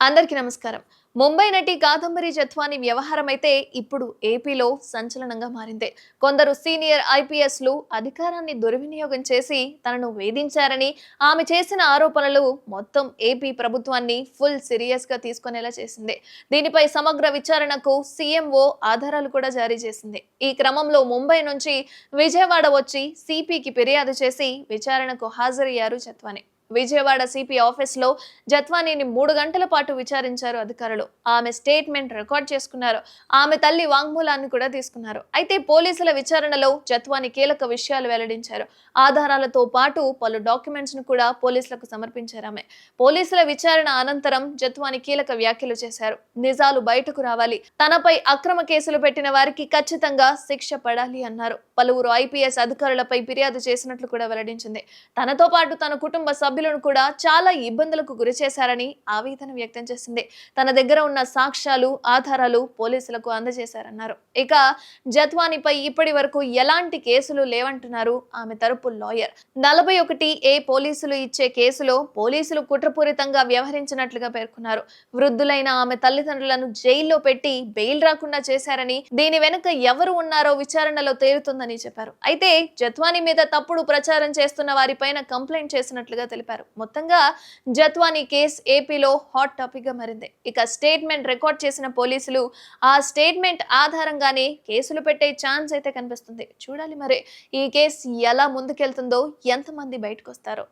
అందరికీ నమస్కారం. ముంబై నటి కాదంబరి జత్వాని వ్యవహారం అయితే ఇప్పుడు ఏపీలో సంచలనంగా మారింది. కొందరు సీనియర్ ఐపీఎస్లు అధికారాన్ని దుర్వినియోగం చేసి తనను వేధించారని ఆమె చేసిన ఆరోపణలు మొత్తం ఏపీ ప్రభుత్వాన్ని ఫుల్ సీరియస్గా తీసుకునేలా చేసింది. దీనిపై సమగ్ర విచారణకు సీఎంఓ ఆధారాలు కూడా జారీ చేసింది. ఈ క్రమంలో ముంబై నుంచి విజయవాడ వచ్చి సిపికి ఫిర్యాదు చేసి విచారణకు హాజరయ్యారు జత్వాని. విజయవాడ సిపి ఆఫీస్లో జత్వానీని మూడు గంటల పాటు విచారించారు అధికారులు. ఆమె స్టేట్మెంట్ రికార్డ్ చేసుకున్నారు. ఆమె తల్లి వాంగ్మూలాన్ని కూడా తీసుకున్నారు. అయితే పోలీసుల విచారణలో జత్వాని కీలక విషయాలు వెల్లడించారు. ఆధారాలతో పాటు పలు డాక్యుమెంట్స్ను కూడా పోలీసులకు సమర్పించారు ఆమె. పోలీసుల విచారణ అనంతరం జత్వాని కీలక వ్యాఖ్యలు చేశారు. నిజాలు బయటకు రావాలి. తనపై అక్రమ కేసులు పెట్టిన వారికి ఖచ్చితంగా శిక్ష పడాలి అన్నారు. పలువురు ఐపీఎస్ అధికారులపై ఫిర్యాదు చేసినట్లు కూడా వెల్లడించింది. తనతో పాటు తన కుటుంబ సభ్యులు సభ్యులను కూడా చాలా ఇబ్బందులకు గురి చేశారని ఆవేదన వ్యక్తం చేసింది. తన దగ్గర ఉన్న సాక్ష్యాలు ఆధారాలు పోలీసులకు అందజేశారన్నారు. ఇక జత్వానిపై ఇప్పటి వరకు ఎలాంటి కేసులు లేవంటున్నారు ఆమె తరపు లాయర్. నలభై ఒకటి ఏ పోలీసులు ఇచ్చే కేసులో పోలీసులు కుట్రపూరితంగా వ్యవహరించినట్లుగా పేర్కొన్నారు. వృద్ధులైన ఆమె తల్లిదండ్రులను జైల్లో పెట్టి బెయిల్ రాకుండా చేశారని దీని వెనుక ఎవరు ఉన్నారో విచారణలో తేలుతుందని చెప్పారు. అయితే జత్వాని మీద తప్పుడు ప్రచారం చేస్తున్న వారిపైన కంప్లైంట్ చేసినట్లుగా తెలిపారు. మొత్తంగా జత్వాని కేసు ఏపీలో హాట్ టాపిక్గా మారింది. ఇక స్టేట్మెంట్ రికార్డ్ చేసిన పోలీసులు ఆ స్టేట్మెంట్ ఆధారంగానే కేసులు పెట్టే ఛాన్స్ అయితే కనిపిస్తుంది. చూడాలి మరి ఈ కేసు ఎలా ముందుకెళ్తుందో ఎంతమంది బయటకు వస్తారో